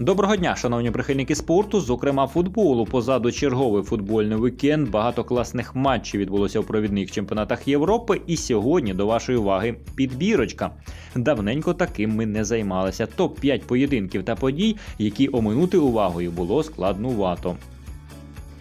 Доброго дня, шановні прихильники спорту, зокрема футболу. Позаду черговий футбольний вікенд. Багато класних матчів відбулося у провідних чемпіонатах Європи. І сьогодні до вашої уваги підбірочка. Давненько таким ми не займалися. Топ 5 поєдинків та подій, які оминути увагою було складнувато.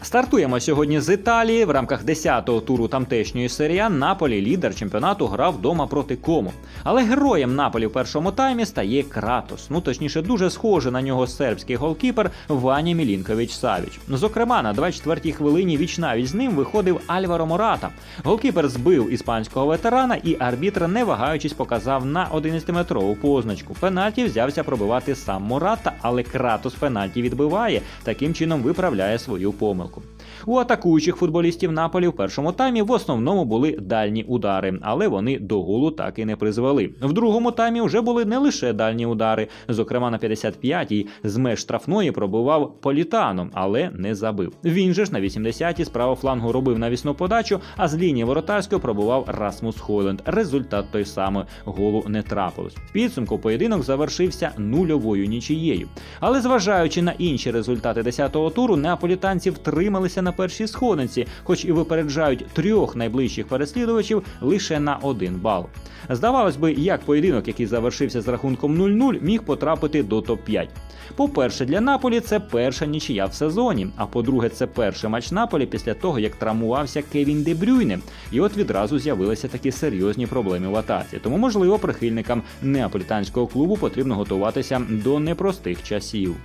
Стартуємо сьогодні з Італії. В рамках 10-го туру тамтешньої серія Наполі, лідер чемпіонату, грав вдома проти Кому. Але героєм Наполі в першому таймі стає Кратос. Ну точніше, дуже схожий на нього сербський голкіпер Ваня Мілінкович Савіч. Зокрема, на 24-й хвилині вічнавіч з ним виходив Альваро Мората. Голкіпер збив іспанського ветерана, і арбітр, не вагаючись, показав на 11-метрову позначку. Пенальті взявся пробивати сам Мората, але Кратос пенальті відбиває, таким чином виправляє свою помилку. У атакуючих футболістів Наполі в першому таймі в основному були дальні удари, але вони до голу так і не призвели. В другому таймі вже були не лише дальні удари. Зокрема, на 55-й з меж штрафної пробував Політано, але не забив. Він же ж на 80-й з правого флангу робив навісну подачу, а з лінії воротарської пробував Расмус Хойленд. Результат той самий голу не трапилось. В підсумку поєдинок завершився нульовою нічією. Але зважаючи на інші результати 10-го туру, неаполітанці втрималися на першій сходинці, хоч і випереджають трьох найближчих переслідувачів лише на один бал. Здавалось би, як поєдинок, який завершився з рахунком 0-0, міг потрапити до топ-5. По-перше, для Наполі це перша нічия в сезоні. А по-друге, це перший матч Наполі після того, як травмувався Кевін Де Брюйне. І от відразу з'явилися такі серйозні проблеми в атаці. Тому, можливо, прихильникам неаполітанського клубу потрібно готуватися до непростих часів.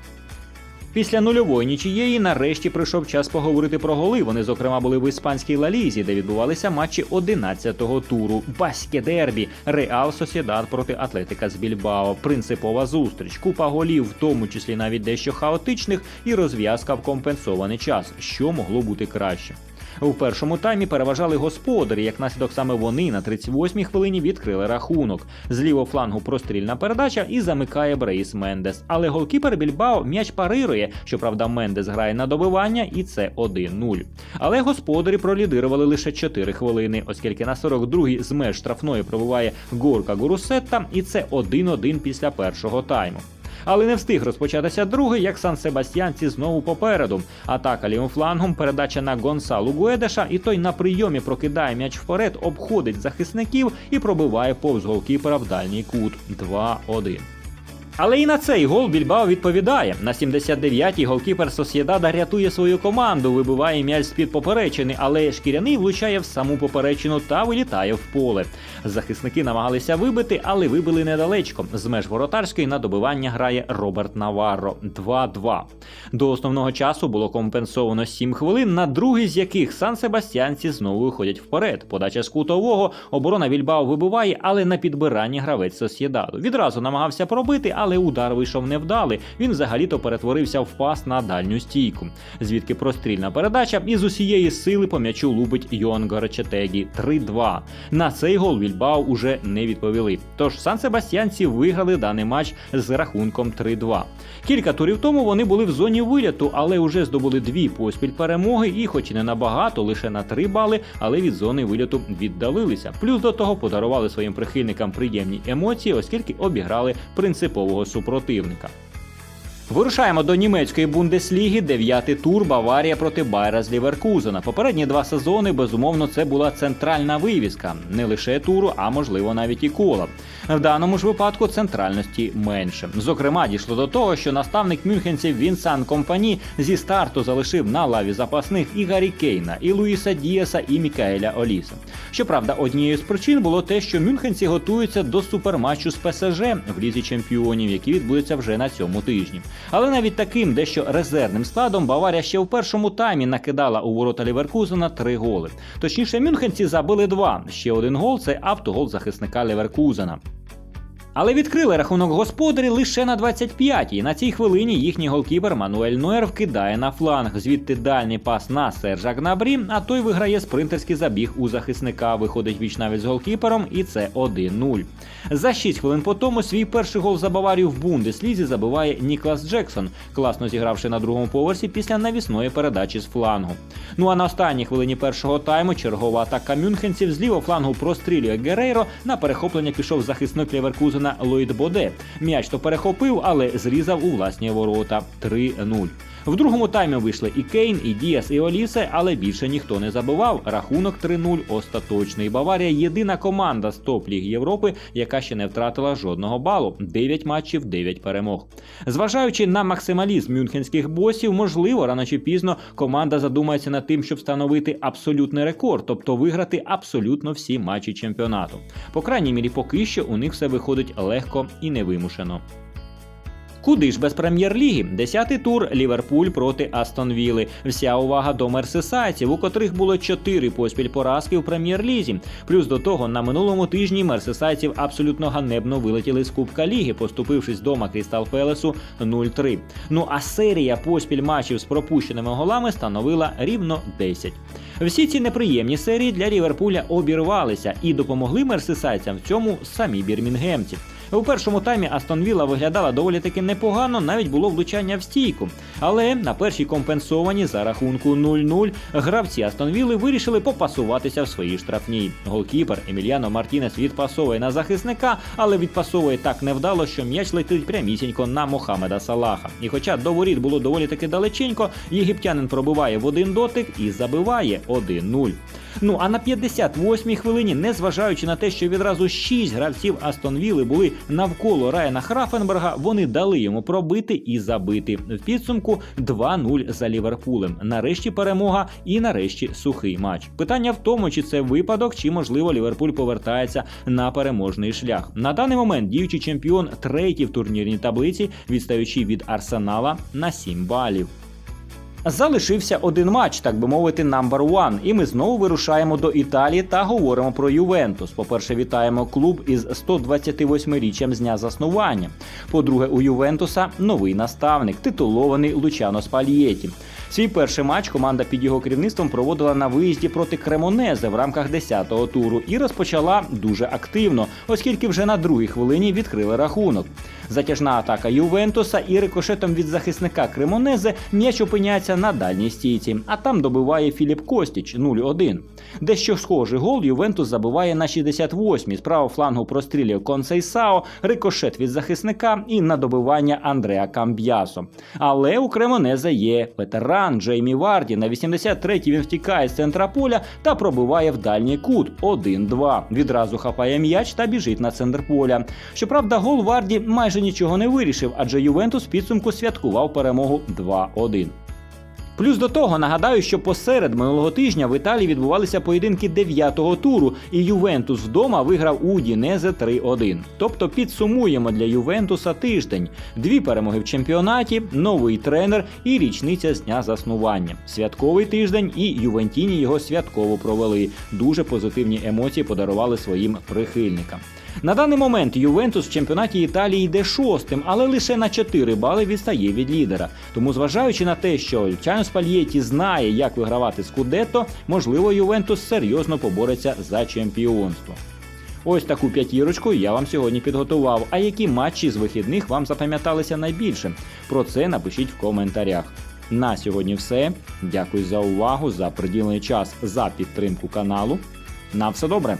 Після нульової нічієї нарешті прийшов час поговорити про голи. Вони, зокрема, були в іспанській лалізі, де відбувалися матчі 11-го туру. Баське дербі, Реал Сосєдад проти Атлетика з Більбао, принципова зустріч, купа голів, в тому числі навіть дещо хаотичних, і розв'язка в компенсований час, що могло бути краще. У першому таймі переважали господарі, як наслідок саме вони на 38-й хвилині відкрили рахунок. З лівого флангу прострільна передача і замикає Брейс Мендес. Але голкіпер Більбао м'яч парирує. Щоправда, Мендес грає на добивання, і це 1-0. Але господарі пролідирували лише 4 хвилини, оскільки на 42-й з меж штрафної пробуває Горка Гурусетта, і це 1-1 після першого тайму. Але не встиг розпочатися другий, як Сан Себастьянці знову попереду. Атака лівим флангом, передача на Гонсалу Гуедеша, і той на прийомі прокидає м'яч вперед, обходить захисників і пробиває повз голкіпера в дальній кут 2-1. Але і на цей гол Більбао відповідає. На 79-й голкіпер Сосєдада рятує свою команду, вибиває м'яч з-під поперечини, але шкіряний влучає в саму поперечину та вилітає в поле. Захисники намагалися вибити, але вибили недалечко. З меж воротарської на добивання грає Роберт Наварро 2-2. До основного часу було компенсовано 7 хвилин, на другий з яких Сан Себастьянці знову виходять вперед. Подача з кутового, оборона Вільбао вибиває, але на підбиранні гравець Сосєдаду. Відразу намагався пробити, але удар вийшов невдалий. Він взагалі-то перетворився в пас на дальню стійку. Звідки прострільна передача і з усієї сили по м'ячу лупить Йон Горечетегі 3-2. На цей гол Вільбао уже не відповіли. Тож Сан Себастьянці виграли даний матч з рахунком 3-2. Кілька турів тому вони були в зоні виліту, але вже здобули дві поспіль перемоги, і, хоч і не набагато, лише на 3 бали, але від зони виліту віддалилися. Плюс до того подарували своїм прихильникам приємні емоції, оскільки обіграли принципового супротивника. Вирушаємо до німецької бундесліги. Дев'ятий тур Баварія проти Байера з Ліверкузена. Попередні два сезони, безумовно, це була центральна вивіска не лише туру, а можливо навіть і кола. В даному ж випадку центральності менше. Зокрема, дійшло до того, що наставник мюнхенців Вінсан Компані зі старту залишив на лаві запасних і Гаррі Кейна, і Луїса Діаса, і Мікаеля Оліса. Щоправда, однією з причин було те, що мюнхенці готуються до суперматчу з ПСЖ в лізі чемпіонів, який відбудеться вже на цьому тижні. Але навіть таким дещо резервним складом Баварія ще в першому таймі накидала у ворота Ліверкузена три голи. Точніше, мюнхенці забили два. Ще один гол це автогол захисника Ліверкузена. Але відкрили рахунок господарі лише на 25-й. На цій хвилині їхній голкіпер Мануель Нуер вкидає на фланг. Звідти дальній пас на Сержа Гнабрі, а той виграє спринтерський забіг у захисника. Виходить віч навіть з голкіпером, і це 1-0. За 6 хвилин по тому свій перший гол за Баварію в Бундеслізі забиває Ніклас Джексон, класно зігравши на другому поверсі після навісної передачі з флангу. Ну а на останній хвилині першого тайму чергова атака мюнхенців з лівого флангу прострілює Герейро. На перехоплення пішов захисник Ліверкузена Стівена Ллойд Боде. М'яч то перехопив, але зрізав у власні ворота 3-0. В другому таймі вийшли і Кейн, і Діас, і Олісе, але більше ніхто не забивав. Рахунок 3-0 остаточний. Баварія єдина команда з топ ліг Європи, яка ще не втратила жодного балу. 9 матчів, 9 перемог. Зважаючи на максималізм мюнхенських босів, можливо, рано чи пізно команда задумається над тим, щоб встановити абсолютний рекорд, тобто виграти абсолютно всі матчі чемпіонату. По крайній мірі, поки що у них все виходить легко і невимушено. Куди ж без прем'єр-ліги? Десятий тур Ліверпуль проти Астон Вілли. Вся увага до мерсисайців, у котрих було чотири поспіль поразки в прем'єр-лізі. Плюс до того на минулому тижні мерсисайців абсолютно ганебно вилетіли з Кубка Ліги, поступившись дома Крістал Пелесу 0-3. Ну а серія поспіль матчів з пропущеними голами становила рівно 10. Всі ці неприємні серії для Ліверпуля обірвалися і допомогли мерсисайцям в цьому самі бірмінгемці. У першому таймі Астон Вілла виглядала доволі таки непогано, навіть було влучання в стійку. Але на першій компенсовані за рахунку 0-0 гравці Астон Вілли вирішили попасуватися в своїй штрафній. Голкіпер Еміліано Мартінес відпасовує на захисника, але відпасовує так невдало, що м'яч летить прямісінько на Мохамеда Салаха. І хоча до воріт було доволі таки далеченько, єгиптянин пробиває в один дотик і забиває 1-0. Ну а на 58-й хвилині, незважаючи на те, що відразу 6 гравців Астон Вілли були навколо Райана Храфенберга, вони дали йому пробити і забити. В підсумку 2-0 за Ліверпулем. Нарешті перемога і нарешті сухий матч. Питання в тому, чи це випадок, чи можливо Ліверпуль повертається на переможний шлях. На даний момент діючий чемпіон третій в турнірній таблиці, відстаючи від Арсенала на 7 балів. Залишився один матч, так би мовити, number one. І ми знову вирушаємо до Італії та говоримо про Ювентус. По-перше, вітаємо клуб із 128-річчям з дня заснування. По-друге, у Ювентуса новий наставник, титулований Лучано Спальєті. Свій перший матч команда під його керівництвом проводила на виїзді проти Кремонезе в рамках 10-го туру і розпочала дуже активно, оскільки вже на другій хвилині відкрили рахунок. Затяжна атака Ювентуса і рикошетом від захисника Кремонезе м'яч опиняється на дальній стійці, а там добиває Філіп Костіч 0-1. Дещо схожий гол Ювентус забиває на 68-й. З правого флангу прострілює Консейсао, рикошет від захисника і на добивання Андреа Камб'ясо. Але у Кремонезе є ветеран Джеймі Варді. На 83-й він втікає з центра поля та пробиває в дальній кут 1-2. Відразу хапає м'яч та біжить на центр поля. Щоправда, гол Варді майже нічого не вирішив, адже Ювентус підсумку святкував перемогу 2-1. Плюс до того нагадаю, що посеред минулого тижня в Італії відбувалися поєдинки 9-го туру, і Ювентус вдома виграв у Дінезе 3-1. Тобто підсумуємо для Ювентуса тиждень: дві перемоги в чемпіонаті, новий тренер і річниця з дня заснування. Святковий тиждень і Ювентіні його святково провели. Дуже позитивні емоції подарували своїм прихильникам. На даний момент Ювентус в чемпіонаті Італії йде шостим, але лише на 4 бали відстає від лідера. Тому, зважаючи на те, що Лючано Спальєті знає, як вигравати Скудетто, можливо, Ювентус серйозно побореться за чемпіонство. Ось таку п'ятірочку я вам сьогодні підготував. А які матчі з вихідних вам запам'яталися найбільше? Про це напишіть в коментарях. На сьогодні все. Дякую за увагу, за приділений час, за підтримку каналу. На все добре!